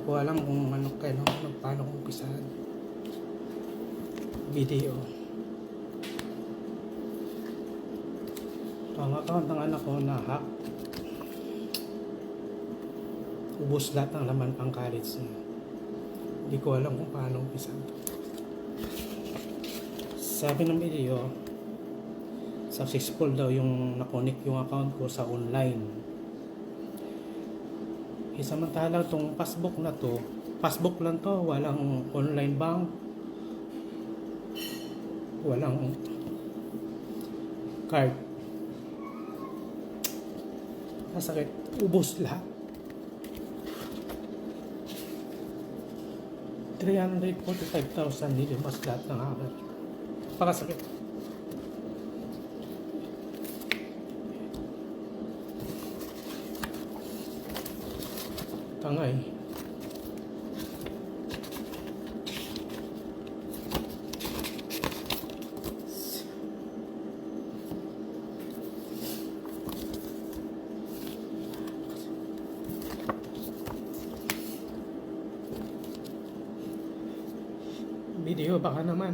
Hindi ko alam kung ano kailan ano, paano kong umpisahan. Video. Ang account ng anak ko na hack. Ubus lahat ng laman pang college niya. Hindi ko alam kung paano umpisahan. Sabi ng video, successful daw yung nakonek yung account ko sa online. Eh, samantalang tong passbook na to, passbook lang to, walang online bank, walang card. Masakit, ubos lahat. 345,000 nilimas lahat ng hacker. Pakasakit. Tangay. Video baka naman.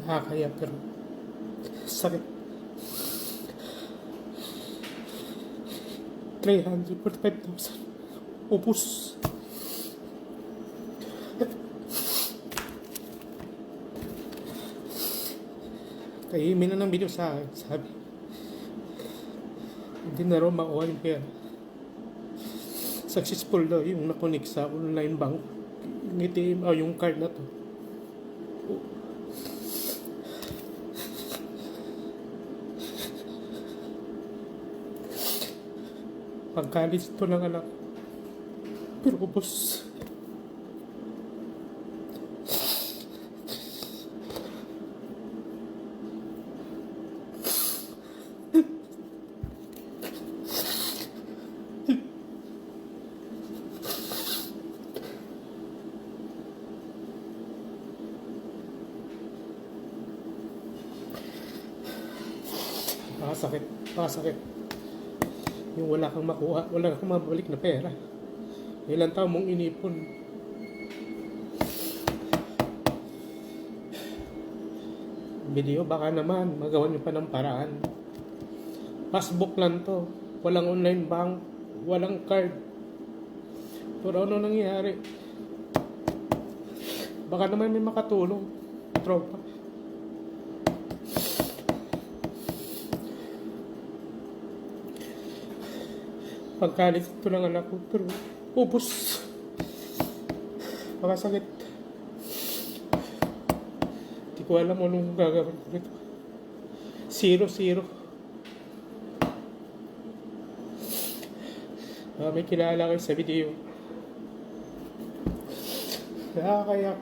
Nakakaya pero sakit. 345,000. Ubus. Kahimin na ng video sa akin, sabi. Hindi na raw makuha yung. Successful daw yung nakunik sa online bank. Yung ATM, o yung card na to. Pagkalis to ng anak. Pero ubos. Nakasakit. Nakasakit. Yung wala kang makuha, wala kang mabalik na pera. Ilang taon mong inipon. Video, baka naman, magawa nyo pa ng paraan. Passbook lang to. Walang online bank, walang card. Pero ano nangyari? Baka naman may makatulong. Tropa. Pagkalit ito ng anak ko, pero ubos. Makasakit. Hindi ko alam anong gagawin ko nito. Zero, zero. Ah, may kilala kayo sa video. Nakakayak.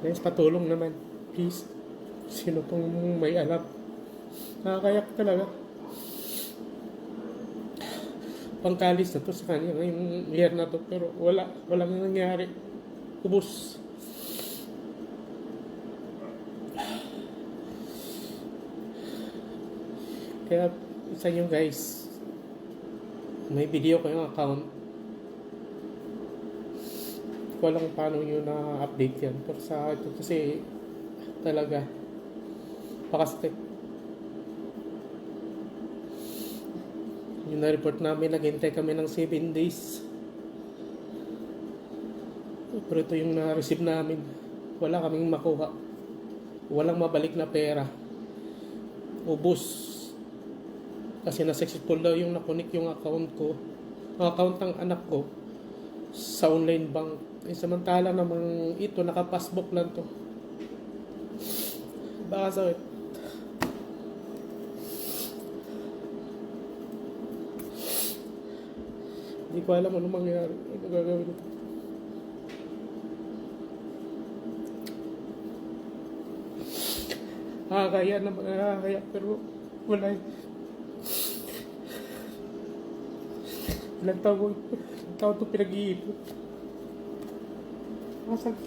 Guys, patulong naman. Please. Sino pong may alam? Nakakayak talaga. Pangkalis na to sa kanya ngayong year na to pero wala, walang nangyari. Ubus. Kaya sa inyo guys, may video ko yung account. Ko alam kung paano nyo na-update yan. Pero sa ito kasi talaga pakasakit. Yung na-report namin, naghintay kami ng 7 days. Pero ito yung na-receive namin. Wala kaming makuha. Walang mabalik na pera. Ubus. Kasi na-successful daw yung nakunik yung account ko. Ang account ng anak ko sa online bank. Eh, samantala namang ito, naka-passbook lang to. Baka sakit. Hindi ko alam ano mangyayari. Ano gagawin ito. Nakakaya naman, nakakaya, pero wala eh. Ilang taon, ilang taon ito pinag-iipon. Nasaan,